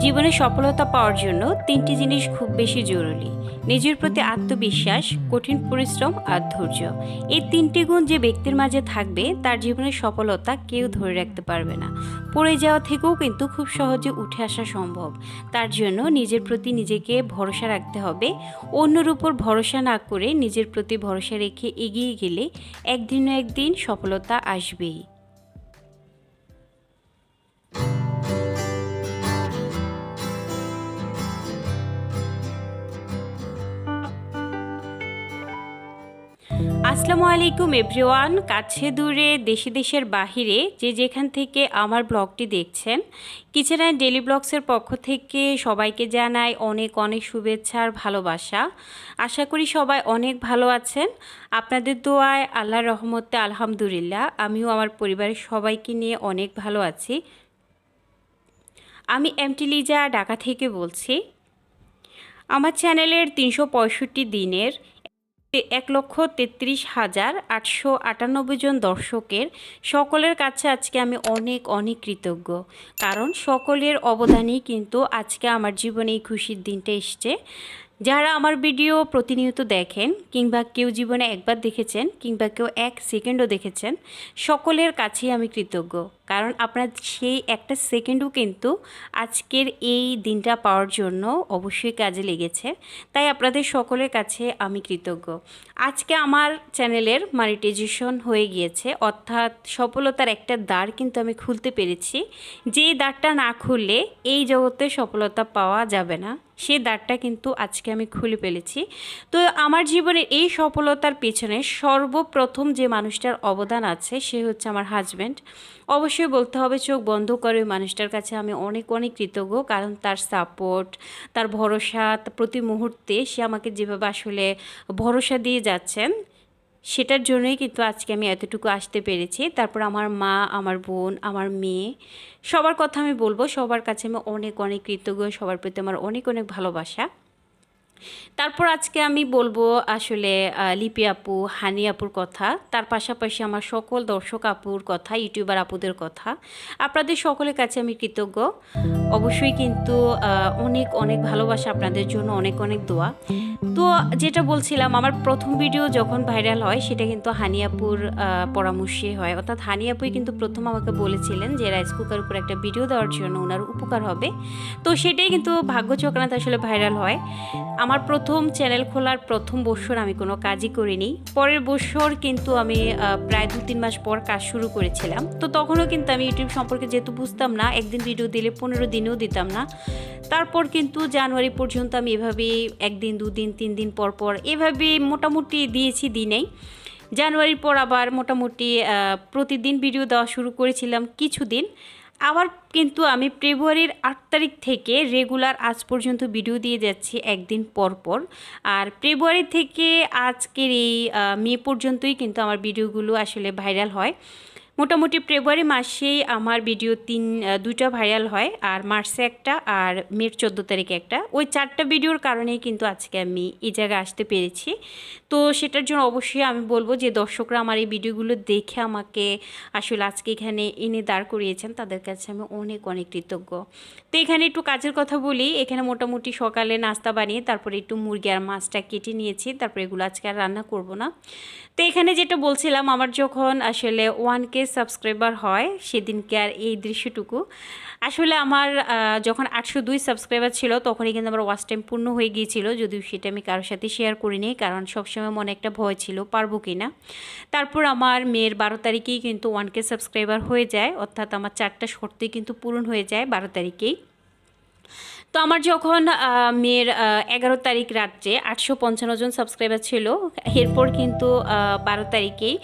জীবনে সফলতা পাওয়ার জন্য তিনটি জিনিস খুব বেশি জরুরি। নিজের প্রতি আত্মবিশ্বাস, কঠিন পরিশ্রম আর ধৈর্য। এই তিনটি গুণ যে ব্যক্তির মাঝে থাকবে, তার জীবনের সফলতা কেউ ধরে রাখতে পারবে না। পড়ে যাওয়া থেকেও কিন্তু খুব সহজে উঠে আসা সম্ভব। তার জন্য নিজের প্রতি নিজেকে ভরসা রাখতে হবে। অন্যের উপর ভরসা না করে নিজের প্রতি ভরসা রেখে এগিয়ে গেলে একদিন না একদিন সফলতা আসবেই। আসসালামু আলাইকুম এভরিওয়ান, কাছে দূরে, দেশে দেশের বাহিরে যে যেখান থেকে আমার ব্লগটি দেখছেন, কিচেন অ্যান্ড ডেলি ব্লগসের পক্ষ থেকে সবাইকে জানাই অনেক অনেক শুভেচ্ছা আর ভালোবাসা। আশা করি সবাই অনেক ভালো আছেন। আপনাদের দোয়ায় আল্লাহর রহমতে আলহামদুলিল্লাহ, আমিও আমার পরিবারের সবাইকে নিয়ে অনেক ভালো আছি। আমি এমটি লিজা, ঢাকা থেকে বলছি। আমার চ্যানেলের তিনশো পঁয়ষট্টি দিনের এক লক্ষ তেত্রিশ হাজার আটশো আটানব্বই জন দর্শকের সকলের কাছে আজকে আমি অনেক অনেক কৃতজ্ঞ। কারণ সকলের অবদানেই কিন্তু আজকে আমার জীবনে এই খুশির দিনটা এসছে। যারা আমার ভিডিও প্রতিনিয়ত দেখেন কিংবা কেউ জীবনে একবার দেখেছেন কিংবা কেউ এক সেকেন্ডও দেখেছেন, সকলের কাছেই আমি কৃতজ্ঞ। কারণ আপনার সেই একটা সেকেন্ডও কিন্তু আজকের এই দিনটা পাওয়ার জন্য অবশ্যই কাজে লেগেছে। তাই আপনাদের সকলের কাছে আমি কৃতজ্ঞ। আজকে আমার চ্যানেলের মানিটাইজেশন হয়ে গিয়েছে, অর্থাৎ সফলতার একটা দ্বার কিন্তু আমি খুলতে পেরেছি। যে দ্বারটা না খুললে এই জগতে সফলতা পাওয়া যাবে না সেই দ্বারটা কিন্তু আজকে আমি খুলে ফেলেছি। তো আমার জীবনে এই সফলতার পেছনে সর্বপ্রথম যে মানুষটার অবদান আছে, সে হচ্ছে আমার হাজব্যান্ড অবশ্যই বলতে হবে, চোখ বন্ধ করে মানুষটার কাছে আমি অনেক অনেক কৃতজ্ঞ। কারণ তার সাপোর্ট তার ভরসা প্রতি মুহূর্তে সে আমাকে যেভাবে আসলে ভরসা দিয়ে যাচ্ছেন, সেটার জন্যই কিন্তু আজকে আমি এতটুকু আসতে পেরেছি। তারপর আমার মা, আমার বোন, আমার মেয়ে, সবার কথা আমি বলব। সবার কাছে আমি অনেক অনেক কৃতজ্ঞ। সবার প্রতি আমার অনেক অনেক ভালোবাসা। তারপর আজকে আমি বলব আসলে লিপি আপু, হানি আপুর কথা, তার পাশাপাশি আমার সকল দর্শক আপুর কথা, ইউটিউবার আপুদের কথা। আপনাদের সকলের কাছে আমি কৃতজ্ঞ। অবশ্যই কিন্তু অনেক অনেক ভালোবাসা আপনাদের জন্য, অনেক অনেক দোয়া। তো যেটা বলছিলাম, আমার প্রথম ভিডিও যখন ভাইরাল হয়, সেটা কিন্তু হানিয়াপুর পরামর্শে হয়। অর্থাৎ হানিয়াপুই কিন্তু প্রথম আমাকে বলেছিলেন যে রাইস কুকার উপর একটা ভিডিও দেওয়ার জন্য ওনার উপকার হবে। তো সেটাই কিন্তু ভাগ্য চক্রান্ত আসলে ভাইরাল হয়। আমার প্রথম চ্যানেল খোলার প্রথম বছর আমি কোনো কাজই করিনি। পরের বছর কিন্তু আমি প্রায় দু তিন মাস পর কাজ শুরু করেছিলাম। তো তখনও কিন্তু আমি ইউটিউব সম্পর্কে যেহেতু বুঝতাম না, একদিন ভিডিও দিলে পনেরো দিনেও দিতাম না। তারপর কিন্তু জানুয়ারি পর্যন্ত আমি এভাবেই একদিন, দুদিন তিন দিন পর পর এভাবে মোটামুটি দিয়েছি দিনেই। জানুয়ারির পর আবার মোটামুটি প্রতিদিন ভিডিও দেওয়া শুরু করেছিলাম কিছুদিন। আবার কিন্তু আমি ফেব্রুয়ারির আট তারিখ থেকে রেগুলার আজ পর্যন্ত ভিডিও দিয়ে যাচ্ছি একদিন পর পর। আর ফেব্রুয়ারি থেকে আজকের এই মে পর্যন্তই কিন্তু আমার ভিডিওগুলো আসলে ভাইরাল হয়। মোটামুটি ফেব্রুয়ারি মাসেই আমার ভিডিও তিন দুইটা ভাইরাল হয়, আর মার্চে একটা, আর মের চোদ্দ তারিখে একটা। ওই চারটা ভিডিওর কারণেই কিন্তু আজকে আমি এই জায়গায় আসতে পেরেছি। তো সেটার জন্য অবশ্যই আমি বলব যে, দর্শকরা আমার এই ভিডিওগুলো দেখে আমাকে আসলে আজকে এখানে এনে দাঁড় করিয়েছেন, তাদের কাছে আমি অনেক অনেক কৃতজ্ঞ। তো এখানে একটু কাজের কথা বলি, এখানে মোটামুটি সকালে নাস্তা বানিয়ে, তারপরে একটু মুরগি আর মাছটা কেটে নিয়েছি, তারপরে এগুলো আজকে আর রান্না করব না। তো এখানে যেটা বলছিলাম, আমার যখন আসলে ওয়ান কে সাবস্ক্রাইবার হয় সেদিনকে আর এই দৃশ্যটুকু। আসলে আমার যখন আটশো দুই সাবস্ক্রাইবার ছিল তখনই কিন্তু আমার ওয়াচ টাইম পূর্ণ হয়ে গিয়েছিল, যদিও সেটা আমি কারোর সাথে শেয়ার করিনি কারণ সবসময় মনে একটা ভয় ছিল, পারব কি না? তারপর আমার মেয়ের বারো তারিখেই কিন্তু ওয়ান কে সাবস্ক্রাইবার হয়ে যায়, অর্থাৎ আমার চারটা শর্তই কিন্তু পূরণ হয়ে যায় বারো তারিখেই। তো আমার যখন মেয়ের এগারো তারিখ রাত্রে আটশো পঞ্চান্ন জন সাবস্ক্রাইবার ছিল, এরপর কিন্তু বারো তারিখেই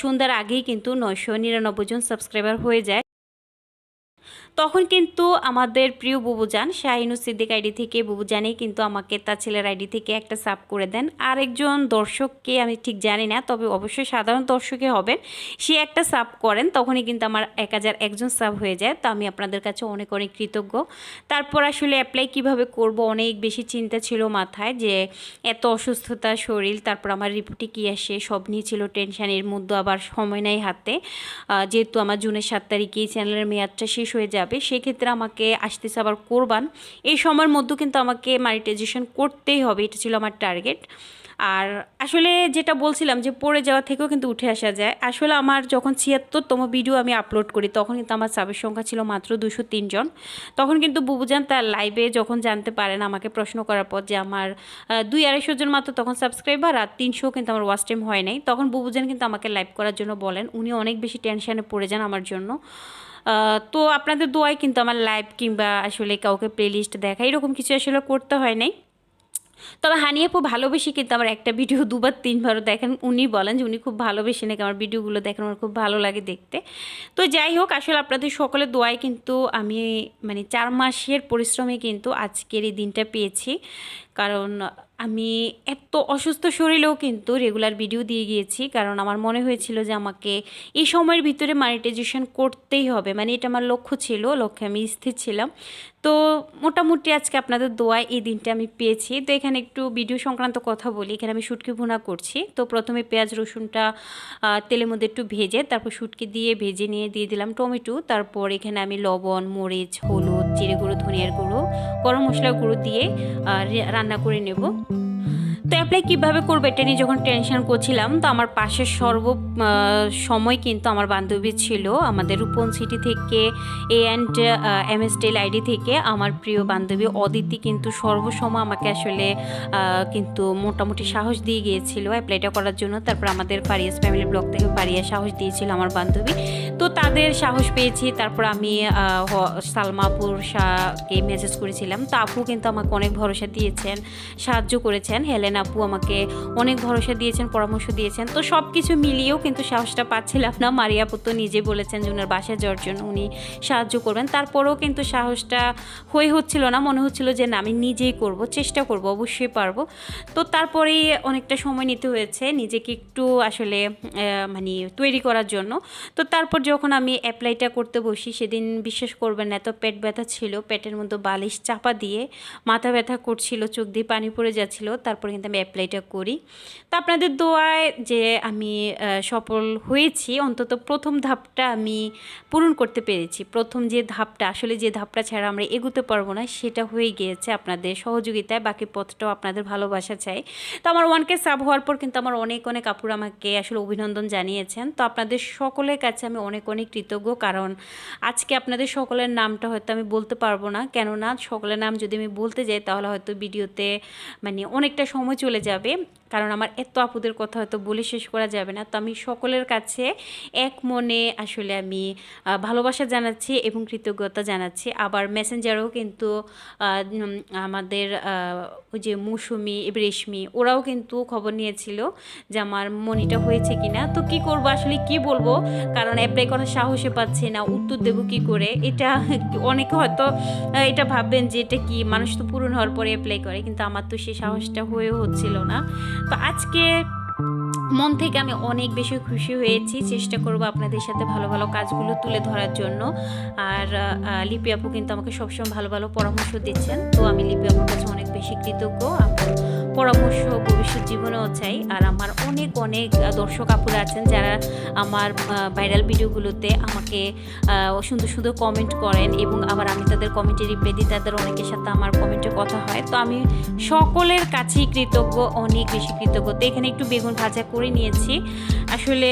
সন্ধ্যার আগেই কিন্তু নয়শো নিরানব্বই জন সাবস্ক্রাইবার হয়ে যায়। তখন কিন্তু আমাদের প্রিয় বুবুজান, শাহিনু সিদ্দিক আইডি থেকে, বুবুজানেই কিন্তু আমাকে তার ছেলের আইডি থেকে একটা সাব করে দেন। আরেকজন দর্শককে আমি ঠিক জানি না, তবে অবশ্যই সাধারণ দর্শকে হবেন। সে একটা সাব করেন, তখনই কিন্তু আমার এক হাজার একজন সাব হয়ে যায়। তো আমি আপনাদের কাছে অনেক অনেক কৃতজ্ঞ। তারপর আসলে অ্যাপ্লাই কীভাবে করব, অনেক বেশি চিন্তা ছিল মাথায় যে এত অসুস্থতা, শরীর, তারপর আমার রিপোর্টে কী আসে, সব নিয়ে ছিল টেনশানের মধ্যে আবার সময় নাই হাতে। যেহেতু আমার জুনের সাত তারিখেই চ্যানেলের মেয়াদটা শেষ হয়ে যাবে যাবে, সেক্ষেত্রে আমাকে আসতেছে আবার কোরবান। এই সময়ের মধ্যে কিন্তু আমাকে মানিটাইজেশন করতেই হবে, এটা ছিল আমার টার্গেট আর আসলে যেটা বলছিলাম যে পড়ে যাওয়া থেকেও কিন্তু উঠে আসা যায়। আসলে আমার যখন ছিয়াত্তরতম ভিডিও আমি আপলোড করি, তখন কিন্তু আমার সাবের সংখ্যা ছিল মাত্র দুশো তিনজন তখন কিন্তু বুবুজান তার লাইভে যখন জানতে পারেন, আমাকে প্রশ্ন করার পর যে আমার দুই আড়াইশো জন মাত্র তখন সাবস্ক্রাইবার আর তিনশো কিন্তু আমার ওয়াচ টাইম হয় নাই। তখন বুবুজান কিন্তু আমাকে লাইভ করার জন্য বলেন। উনি অনেক বেশি টেনশানে পড়ে যান আমার জন্য। তো আপনাদের দোয়ায় কিন্তু আমার লাইভ কিংবা আসলে কাউকে প্লেলিস্ট দেখা এরকম কিছু আসলে করতে হয় নাই। তবে হানি আপু ভালোবেসে কিন্তু আমার একটা ভিডিও দুবার, তিনবারও দেখেন। উনি বলেন যে উনি খুব ভালোবেসে নাকি আমার ভিডিওগুলো দেখেন, আমার খুব ভালো লাগে দেখতে। তো যাই হোক, আসলে আপনাদের সকলের দোয়ায় কিন্তু আমি মানে চার মাসের পরিশ্রমে কিন্তু আজকের এই দিনটা পেয়েছি। কারণ আমি এত অসুস্থ শরীরেও কিন্তু রেগুলার ভিডিও দিয়ে গিয়েছি, কারণ আমার মনে হয়েছিল যে আমাকে এই সময়ের ভিতরে মানিটাইজেশন করতেই হবে। মানে এটা আমার লক্ষ্য ছিল, লক্ষ্যে আমি স্থির ছিলাম। তো মোটামুটি আজকে আপনাদের দোয়ায় এই দিনটা আমি পেয়েছি। তো এখানে একটু ভিডিও সংক্রান্ত কথা বলি। এখানে আমি শুটকি ভুনা করছি। তো প্রথমে পেঁয়াজ, রসুনটা তেলের মধ্যে একটু ভেজে, তারপর শুটকি দিয়ে ভেজে নিয়ে দিয়ে দিলাম টমেটো। তারপর এখানে আমি লবণ, মরিচ, হলুদ, জিরে গুঁড়ো, ধনিয়ার গুঁড়ো, গরম মশলার গুঁড়ো দিয়ে রান্না করে নেব। তো অ্যাপ্লাই কীভাবে করবে এটা নিয়ে যখন টেনশন করছিলাম, তো আমার পাশের সর্ব সময় কিন্তু আমার বান্ধবী ছিল, আমাদের রূপন সিটি থেকে A and M S tell ID থেকে আমার প্রিয় বান্ধবী অদিতি কিন্তু সর্বসময় আমাকে আসলে কিন্তু মোটামুটি সাহস দিয়ে গিয়েছিল অ্যাপ্লাইটা করার জন্য। তারপর আমাদের পারিয়াস ফ্যামিলি ব্লগ থেকে ফারিয়া সাহস দিয়েছিল আমার বান্ধবী। তো তাদের সাহস পেয়েছি, তারপর আমি সালমাপুর শাহকে মেসেজ করেছিলাম। তো আপু কিন্তু আমাকে অনেক ভরসা দিয়েছেন, সাহায্য করেছেন। হেলেন আপু আমাকে অনেক ভরসা দিয়েছেন, পরামর্শ দিয়েছেন। তো সব কিছু মিলিয়েও কিন্তু সাহসটা পাচ্ছিলাম না। মারিয়া আপু তো নিজে বলেছেন যে ওনার বাসায় যাওয়ার জন্য উনি সাহায্য করবেন। তারপরেও কিন্তু সাহসটা হয়ে হচ্ছিল না। মনে হচ্ছিল যে না, আমি নিজেই করব, চেষ্টা করব, অবশ্যই পারব। তো তারপরেই অনেকটা সময় নিতে হয়েছে নিজেকে একটু আসলে মানে তৈরি করার জন্য। তো তারপর যখন আমি অ্যাপ্লাইটা করতে বসি, সেদিন বিশ্বাস করবেন না, এত পেট ব্যথা ছিল। পেটের মধ্যে বালিশ চাপা দিয়ে মাথা ব্যথা করছিল, চোখ দিয়ে পানি পড়ে যাচ্ছিল। তারপর কিন্তু আমি অ্যাপ্লাইটা করি। তো আপনাদের দোয়ায় যে আমি সফল হয়েছি, অন্তত প্রথম ধাপটা আমি পূরণ করতে পেরেছি। প্রথম যে ধাপটা, আসলে যে ধাপটা ছাড়া আমরা এগোতে পারব না, সেটা হয়ে গিয়েছে আপনাদের সহযোগিতায়। বাকি পথটাও আপনাদের ভালোবাসা চাই। তো আমার ওয়ানকে সাব হওয়ার পর কিন্তু আমার অনেক অনেক আপুর আমাকে আসলে অভিনন্দন জানিয়েছেন। তো আপনাদের সকলের কাছে আমি অনেক অনেক কৃতজ্ঞ, কারণ আজকে আপনাদের সকলের নামটা হয়তো আমি বলতে পারব না। কেননা, সকলের নাম যদি আমি বলতে যাই, তাহলে হয়তো ভিডিওতে মানে অনেকটা সময় চলে যাবে। কারণ আমার এত আপুদের কথা হয়তো বলে শেষ করা যাবে না। তো আমি সকলের কাছে এক মনে আসলে আমি ভালোবাসা জানাচ্ছি এবং কৃতজ্ঞতা জানাচ্ছি। আবার মেসেঞ্জারও কিন্তু আমাদের ওই যে মৌসুমি, রেশমি, ওরাও কিন্তু খবর নিয়েছিল যে আমার মনিটা হয়েছে কি না তো কি করব, আসলে কি বলব? কারণ অ্যাপ্লাই করার সাহসে পাচ্ছে না, উত্তর দেব কি করে? এটা অনেকে হয়তো এটা ভাববেন যে এটা কি? মানুষ তো পূরণ হওয়ার পরে অ্যাপ্লাই করে, কিন্তু আমার তো সেই সাহসটা হয়ে হচ্ছিল না। তো আজকে মন থেকে আমি অনেক বেশি খুশি হয়েছি। চেষ্টা করব আপনাদের সাথে ভালো ভালো কাজগুলো তুলে ধরার জন্য। আর লিপি আপু কিন্তু আমাকে সবসময় ভালো ভালো পরামর্শ দিচ্ছেন। তো আমি লিপি আপুর কাছে অনেক বেশি কৃতজ্ঞ। আপনার পরামর্শ ভবিষ্যৎ জীবনেও চাই। আর আমার অনেক অনেক দর্শক আপুরা আছেন যারা আমার ভাইরাল ভিডিওগুলোতে আমাকে সুন্দর সুন্দর কমেন্ট করেন এবং আবার আমি তাদের কমেন্টে রিপ্লাই দিই। তাদের অনেকের সাথে আমার কমেন্টে কথা হয়। তো আমি সকলের কাছেই কৃতজ্ঞ, অনেক বেশি কৃতজ্ঞ। তো এখানে একটু বেগুন ভাজা করে নিয়েছি। আসলে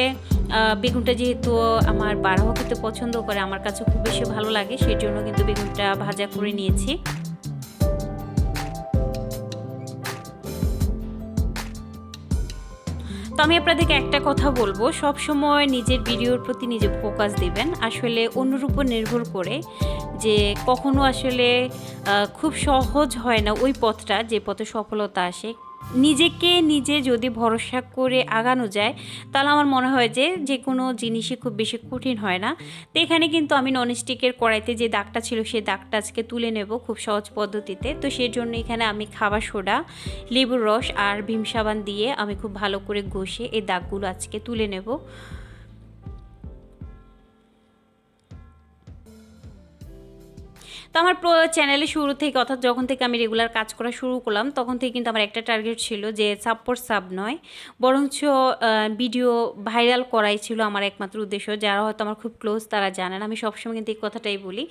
বেগুনটা যেহেতু আমার বারোহ খেতে পছন্দ করে, আমার কাছে খুব বেশি ভালো লাগে, সেই জন্য কিন্তু বেগুনটা ভাজা করে নিয়েছি। তো আমি আপনাদেরকে একটা কথা বলব, সব সময় নিজের ভিডিওর প্রতি নিজে ফোকাস দিবেন। আসলে অন্যর উপর নির্ভর করে যে কখনো আসলে খুব সহজ হয় না ওই পথটা, যে পথে সফলতা আসে। নিজেকে নিজে যদি ভরসা করে আগানো যায়, তাহলে আমার মনে হয় যে যে কোনো জিনিসই খুব বেশি কঠিন হয় না। তো এখানে কিন্তু আমি ননস্টিকের কড়াইতে যে দাগটা ছিল সেই দাগটা আজকে তুলে নেব খুব সহজ পদ্ধতিতে। তো সেই জন্য এখানে আমি খাবার সোডা, লেবুর রস আর ভীম সাবান দিয়ে আমি খুব ভালো করে ঘষে এই দাগগুলো আজকে তুলে নেব। তো আমার চ্যানেলে শুরু থেকে, অর্থাৎ যখন থেকে আমি রেগুলার কাজ করা শুরু করলাম, তখন থেকে কিন্তু আমার একটা টার্গেট ছিল যে সাপোর্ট সাব নয়, বরঞ্চ ভিডিও ভাইরাল করাই ছিল আমার একমাত্র উদ্দেশ্য। যারা হয়তো আমার খুব ক্লোজ তারা জানেন। আমি সবসময় কিন্তু এই কথাটাই বলি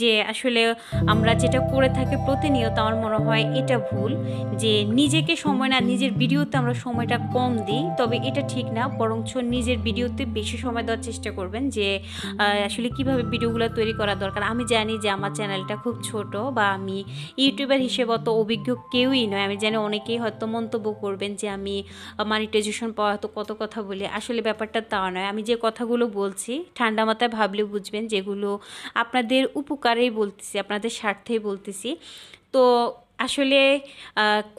যে আসলে আমরা যেটা করে থাকি প্রতিনিয়ত আমার মনে হয় এটা ভুল, যে নিজেকে সময় না, নিজের ভিডিওতে আমরা সময়টা কম দিই, তবে এটা ঠিক না। বরঞ্চ নিজের ভিডিওতে বেশি সময় দেওয়ার চেষ্টা করবেন যে আসলে কীভাবে ভিডিওগুলো তৈরি করা দরকার। আমি জানি যে আমার চ্যানেলটা খুব ছোট বা আমি ইউটিউবার হিসেবে অত অভিজ্ঞ কেউই নয়। আমি জানি অনেকেই হয়তো মন্তব্য করবেন যে আমি মানিটাইজেশন পাওয়া হয়তো কত কথা বলি। আসলে ব্যাপারটা তা নয়। আমি যে কথাগুলো বলছি, ঠান্ডা মাথায় ভাবলে বুঝবেন যেগুলো আপনাদের উপকারেই বলতেছি, আপনাদের স্বার্থেই বলতেছি। তো আসলে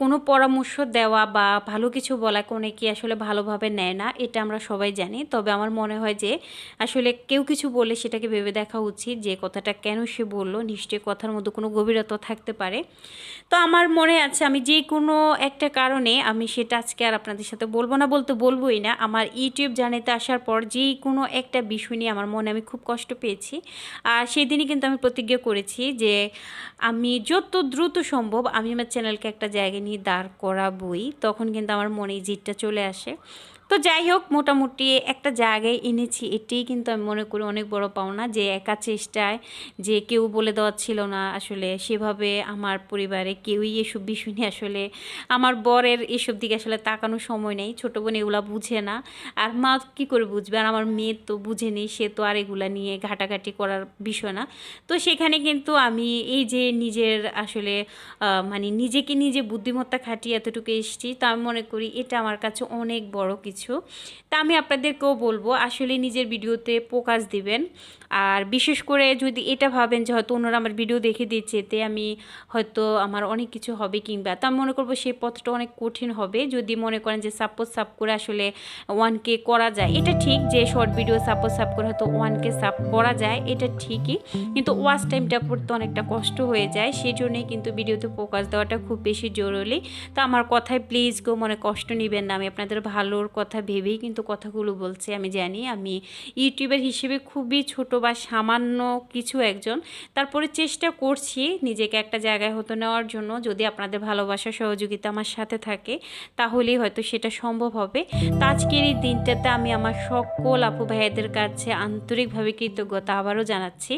কোনো পরামর্শ দেওয়া বা ভালো কিছু বলা কোনে কি আসলে ভালোভাবে নেয় না, এটা আমরা সবাই জানি। তবে আমার মনে হয় যে, আসলে কেউ কিছু বলে সেটাকে ভেবে দেখা উচিত যে, কথাটা কেন সে বলল, নিশ্চয়ই কথার মধ্যে কোনো গভীরতা থাকতে পারে। তো আমার মনে আছে আমি যে কোনো একটা কারণে আমি সেটা আজকে আর আপনাদের সাথে বলব না বলতে বলবোই না। আমার ইউটিউব জানিতে আসার পর যে কোনো একটা বিষয় নিয়ে আমার মনে আমি খুব কষ্ট পেয়েছি। আর সেই দিনই কিন্তু আমি প্রতিজ্ঞা করেছি যে আমি যত দ্রুত সম্ভব আমি আমার চ্যানেলকে একটা জায়গায় নিয়ে দাঁড় করাবই। তখন কিন্তু আমার মনে জিতটা চলে আসে। তো যাই হোক মোটামুটি একটা জায়গায় এনেছি এটাই কিন্তু আমি মনে করি অনেক বড় পাওনা যে একা চেষ্টায় যে কেউ বলে দেওয়া ছিল না আসলে সেভাবে আমার পরিবারে কেউই এসব বিষয় নিয়ে আসলে আমার বরের এসব দিকে আসলে তাকানোর সময় নেই। ছোটো বোন এগুলা বুঝে না। আর মা কী করে বুঝবে? আর আমার মেয়ে তো বুঝেনি সে তো আর এগুলা নিয়ে ঘাটাঘাটি করার বিষয় না। তো সেখানে কিন্তু আমি এই যে নিজের আসলে মানে নিজেকে নিজে বুদ্ধিমত্তা খাটিয়ে এতটুকু এসেছি, তা আমি মনে করি এটা আমার কাছে অনেক বড় কিছু। কিছু। তা আমি আপনাদেরকেও বলব আসলে নিজের ভিডিওতে প্রকাশ দিবেন। আর বিশেষ করে যদি এটা ভাবেন যে হয়তো অন্যরা আমার ভিডিও দেখে দিচ্ছে এতে আমি হয়তো আমার অনেক কিছু হবে কিংবা, তা মনে করব সেই পথটা অনেক কঠিন হবে। যদি মনে করেন যে সাপোজ সাপ করে আসলে ওয়ান কে করা যায়, এটা ঠিক যে শর্ট ভিডিও সাপোজ সাপ করে হয়তো ওয়ান কে সাপ করা যায়, এটা ঠিকই। কিন্তু ওয়াচ টাইমটা করতে অনেকটা কষ্ট হয়ে যায় সেই জন্যই কিন্তু ভিডিওতে ফোকাস দেওয়াটা খুব বেশি জরুরি। তো আমার কথায় প্লিজ কেউ মনে কষ্ট নেবেন না, আমি আপনাদের ভালোর কথা ভেবেই কিন্তু কথাগুলো বলছি, আমি জানি আমি ইউটিউবার হিসেবে খুবই ছোট বা সামান্য কিছু একজন, তারপরে চেষ্টা করছি নিজেকে একটা জায়গায় হতো নেওয়ার জন্য। যদি আপনাদের ভালোবাসা, সহযোগিতা আমার সাথে থাকে, তাহলেই হয়তো সেটা সম্ভব হবে। তো আজকের এই দিনটাতে আমি আমার সকল আপু ভাইয়াদের কাছে আন্তরিকভাবে কৃতজ্ঞতা আবারও জানাচ্ছি।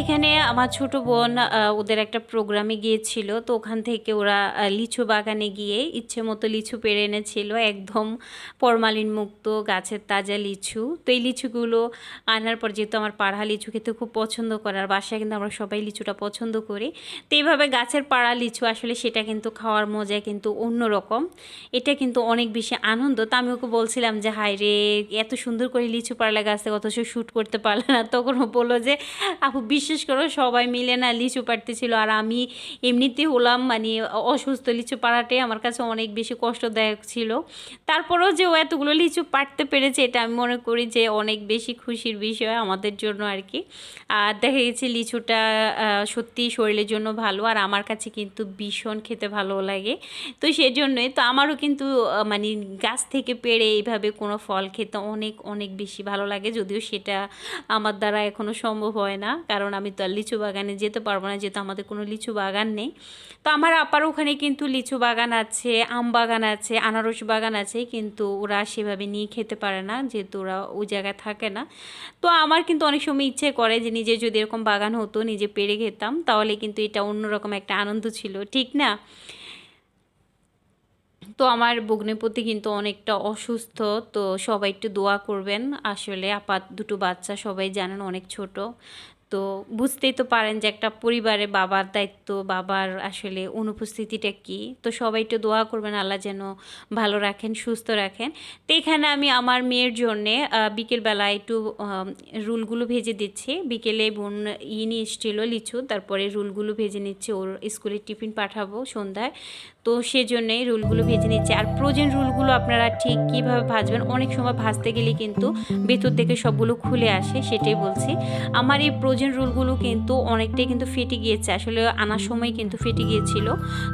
এখানে আমার ছোট বোন ওদের একটা প্রোগ্রামে গিয়েছিল, তো ওখান থেকে ওরা লিচু বাগানে গিয়ে ইচ্ছে মতো লিচু পেরে এনেছিল, একদম ফরমালিন মুক্ত, গাছের তাজা লিচু। তো এই লিচুগুলো আনার পর যেহেতু আমার পাড়া লিচু খেতে খুব পছন্দ করে, আর বাসায় কিন্তু আমরা সবাই লিচুটা পছন্দ করি, তো এইভাবে গাছের পাড়া লিচু আসলে সেটা কিন্তু খাওয়ার মজা কিন্তু অন্যরকম। এটা কিন্তু অনেক বেশি আনন্দ। তো আমি ওকে বলছিলাম যে, হায় রে, এত সুন্দর করে লিচু পাড়লা গাছে অথচ শ্যুট করতে পারলে না। তখন ও বলল যে, আপু বিশেষ করে সবাই মিলে না লিচু পাড়তেছিল আর আমি এমনিতে হলাম মানে অসুস্থ লিচু পাড়াটাই আমার কাছে অনেক বেশি কষ্টদায়ক ছিল। তারপরেও যে ও এতগুলো লিচু পাড়তে পেরেছে এটা আমি মনে করি যে অনেক বেশি খুশির বিষয় আমাদের জন্য আর কি। আর দেখা গেছে লিচুটা সত্যি শরীরের জন্য ভালো আর আমার কাছে কিন্তু ভীষণ খেতে ভালো লাগে। তো সেজন্যই তো আমারও কিন্তু মানে গাছ থেকে পেড়ে এইভাবে কোনো ফল খেতে অনেক অনেক বেশি ভালো লাগে। যদিও সেটা আমার দ্বারা এখনও সম্ভব হয় না। কারণ আমি তো আর লিচু বাগানে যেতে পারব না, যেহেতু আমাদের কোনো লিচু বাগান নেই। তো আমার আপার ওখানে কিন্তু লিচু বাগান আছে, আম বাগান আছে, আনারস বাগান আছে, কিন্তু ওরা সেভাবে নিয়ে খেতে পারে না, যেহেতু ওরা ওই জায়গায় থাকে না। তো আমার কিন্তু অনেক সময় ইচ্ছে করে যে নিজে যদি এরকম বাগান হতো, নিজে পেরে খেতাম, তাহলে কিন্তু এটা অন্যরকম একটা আনন্দ ছিল, ঠিক না? তো আমার বগ্নিপতি কিন্তু অনেকটা অসুস্থ, তো সবাই একটু দোয়া করবেন। আসলে আপাত দুটো বাচ্চা সবাই জানেন অনেক ছোট তো বুঝতেই তো পারেন যে একটা পরিবারে বাবার দায়িত্ব, বাবার আসলে অনুপস্থিতিটা কি। তো সবাই একটু দোয়া করবেন আল্লাহ যেন ভালো রাখেন, সুস্থ রাখেন। তো এখানে আমি আমার মেয়ের জন্যে বিকেলবেলা একটু রুলগুলো ভেজে দিচ্ছি। বিকেলে বোন ই নিয়ে এসেছিল লিচু, তারপরে রুলগুলো ভেজে নিচ্ছে। ওর স্কুলে টিফিন পাঠাবো সন্ধ্যায়। তো সেজন্যই রোলগুলো ভেজে নিচ্ছি। আর ফ্রোজেন রোলগুলো আপনারা ঠিক কীভাবে ভাজবেন, অনেক সময় ভাজতে গেলে কিন্তু ভেতর থেকে সবগুলো খুলে আসে, সেটাই বলছি। আমার এই ফ্রোজেন রোলগুলো কিন্তু অনেকটাই কিন্তু ফেটে গিয়েছে, আসলে আনার সময় কিন্তু ফেটে গিয়েছিল।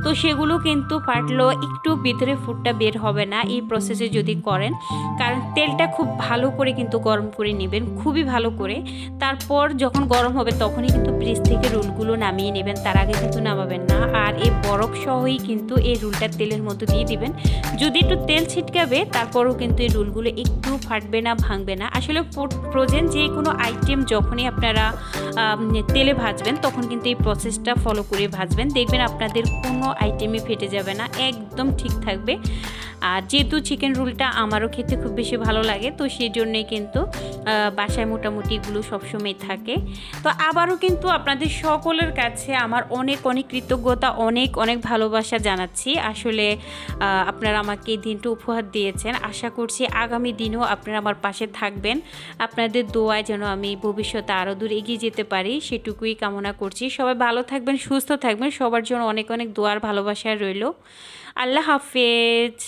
তো সেগুলো কিন্তু ফাটলেও একটু ভিতরে ফুটটা বের হবে না এই প্রসেসে যদি করেন, কারণ তেলটা খুব ভালো করে কিন্তু গরম করে নেবেন, খুবই ভালো করে। তারপর যখন গরম হবে তখনই কিন্তু ফ্রিজ থেকে রোলগুলো নামিয়ে নেবেন, তার আগে কিন্তু নামাবেন না। আর এই বরফ সহই কিন্তু এই রুলটা তেলের মধ্যে দিয়ে দিবেন। যদি একটু তেল ছিটকাবে, তারপরও কিন্তু এই রুলগুলো একটু ফাটবে না, ভাঙবে না। আসলে ফ্রোজেন যে কোনো আইটেম যখনই আপনারা তেলে ভাজবেন, তখন কিন্তু এই প্রসেসটা ফলো করে ভাজবেন। দেখবেন আপনাদের কোনো আইটেমই ফেটে যাবে না, একদম ঠিক থাকবে। আর যেহেতু চিকেন রুলটা আমারও খেতে খুব বেশি ভালো লাগে, তো সেই জন্যই কিন্তু বাসায় মোটামুটি এগুলো সবসময় থাকে। তো আবারও কিন্তু আপনাদের সকলের কাছে আমার অনেক অনেক কৃতজ্ঞতা, অনেক অনেক ভালোবাসা জানাচ্ছি। আসলে আপনারা আমাকে এই দিনটা উপহার দিয়েছেন। আশা করছি আগামী দিনও আপনারা আমার পাশে থাকবেন। আপনাদের দোয়ায় যেন আমি ভবিষ্যতে আরও দূর এগিয়ে যেতে পারি, সেটুকুই কামনা করছি। সবাই ভালো থাকবেন, সুস্থ থাকবেন। সবার জন্য অনেক অনেক দোয়ার ভালোবাসায় রইল। আল্লাহ হাফেজ।